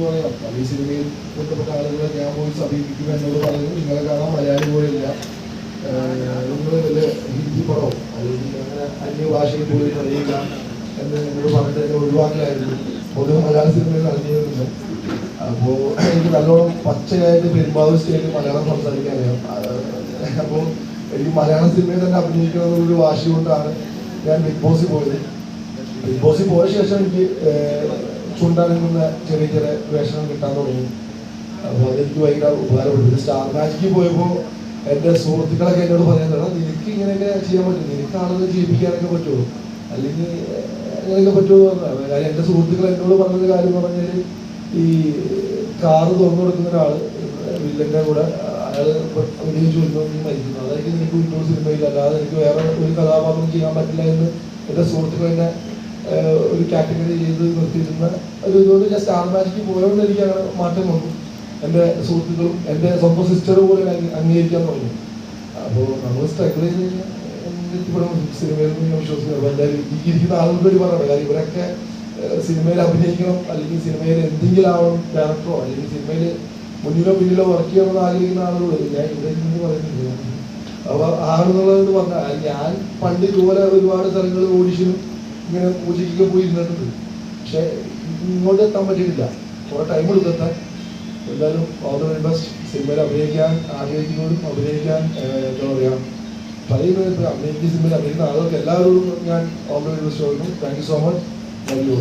എന്ന് പറയാം. പഴയ സിനിമയിൽ ബന്ധപ്പെട്ട ആളുകളെ ഞാൻ പോയി സമീപിക്കുക എന്നോട് പറയുന്നത് നിങ്ങളെ കാണാൻ മലയാളി പോലില്ല നിങ്ങൾ വല്ല ഹിന്ദി പടമോ അല്ലെങ്കിൽ അങ്ങനെ അന്യഭാഷയിൽ പോയി അറിയില്ല എന്ന് എന്നോട് പറഞ്ഞിട്ട് എന്നെ ഒഴിവാക്കലായിരുന്നു. പൊതുവെ മലയാള സിനിമയിൽ അറിഞ്ഞിരുന്നു അപ്പോൾ എനിക്ക് നല്ലോണം പച്ചയായിട്ട് പെരുമ്പാവൂർ സ്റ്റേറ്റിൽ മലയാളം സംസാരിക്കാൻ അറിയാം. അപ്പോൾ എനിക്ക് മലയാള സിനിമയിൽ തന്നെ അഭിനയിക്കണം എന്നുള്ളൊരു വാശി കൊണ്ടാണ് ഞാൻ ബിഗ് ബോസിൽ പോയത്. ബിഗ് ബോസിൽ പോയ ശേഷം എനിക്ക് ചുണ്ടനങ്ങുന്ന ചെറിയ ചെറിയ വേഷണം കിട്ടാൻ തുടങ്ങി. അപ്പോൾ അതെനിക്ക് ഭയങ്കര ഉപകാരപ്പെട്ടു. സ്റ്റാർ മാജിക്ക് പോയപ്പോൾ എന്റെ സുഹൃത്തുക്കളൊക്കെ എന്നോട് പറയുന്നത് നിനക്ക് ഇങ്ങനെയൊക്കെ ചെയ്യാൻ പറ്റും. നിനക്ക് ആളുകൾ ജീവിപ്പിക്കാനൊക്കെ പറ്റുമോ അല്ലെങ്കിൽ അങ്ങനെയൊക്കെ പറ്റുമോ പറഞ്ഞാൽ എന്റെ സുഹൃത്തുക്കൾ എന്നോട് പറഞ്ഞൊരു കാര്യം പറഞ്ഞാൽ ഈ കാറ് തുറന്നു കൊടുക്കുന്ന ഒരാൾ വില്ലന്റെ കൂടെ അയാൾ വെടിവെച്ച് നീ മരിക്കുന്നു. അതായിരിക്കും എനിക്ക് ഉന്നോട് സിനിമയിൽ അല്ലാതെ എനിക്ക് വേറെ ഒരു കഥാപാത്രം ചെയ്യാൻ പറ്റില്ല എന്ന് എന്റെ സുഹൃത്തുക്കൾ എന്നെ ഒരു കാറ്റഗറി ചെയ്ത് നിർത്തിയിരുന്ന ഒരു ഇതുകൊണ്ട് ഞാൻ സ്റ്റാർ മാജിക്ക് എനിക്ക് മാറ്റം വന്നു. എന്റെ സുഹൃത്തുക്കളും എന്റെ സ്വന്തം സിസ്റ്റർ പോലും അംഗീ- അംഗീകരിക്കാൻ തുടങ്ങി. അപ്പോൾ നമ്മൾ സ്ട്രഗിൾ ചെയ്ത് കഴിഞ്ഞാൽ എത്തിപ്പെടും സിനിമയിൽ നിന്ന് വിശ്വസിക്കുന്നത് എന്തായാലും ഇരിക്കുന്ന ആളുകൾക്ക് പറയണം. കാര്യം ഇവരൊക്കെ സിനിമയിൽ അഭിനയിക്കണം അല്ലെങ്കിൽ സിനിമയിൽ എന്തെങ്കിലും ആവണം ഡയറക്ടറോ അല്ലെങ്കിൽ സിനിമയിൽ മുന്നിലോ പിന്നിലോ വർക്ക് ചെയ്യണമെന്ന് ആഗ്രഹിക്കുന്ന ആളുകൾ ഞാൻ ഇവിടെ നിന്ന് പറയുന്നില്ല. അപ്പോൾ ആണെന്നുള്ളത് പറഞ്ഞാൽ ഞാൻ പണ്ട് ഇതുപോലെ ഒരുപാട് സ്ഥലങ്ങളിൽ ഓഡിഷനും ഇങ്ങനെ പൂജയ്ക്കൊക്കെ പോയി ഇരുന്നിട്ടുണ്ട് പക്ഷെ ഇങ്ങോട്ട് എത്താൻ പറ്റിയിട്ടില്ല. കുറെ ടൈം എടുത്തെത്താൻ എന്തായാലും ഓൾ ദ വെരി സിനിമയിൽ അഭിനയിക്കാൻ ആഗ്രഹിക്കുന്നവരും അഭിനയിക്കാൻ എന്താ പറയുക പല അഭിനയിക്കുന്ന സിനിമയിൽ അഭിനയിക്കുന്ന ആളുകൾക്ക് എല്ലാവരോടും ഞാൻ ഓൾ ദ വെരി ബെസ്റ്റ് പറയുന്നു. Thank you so much thank you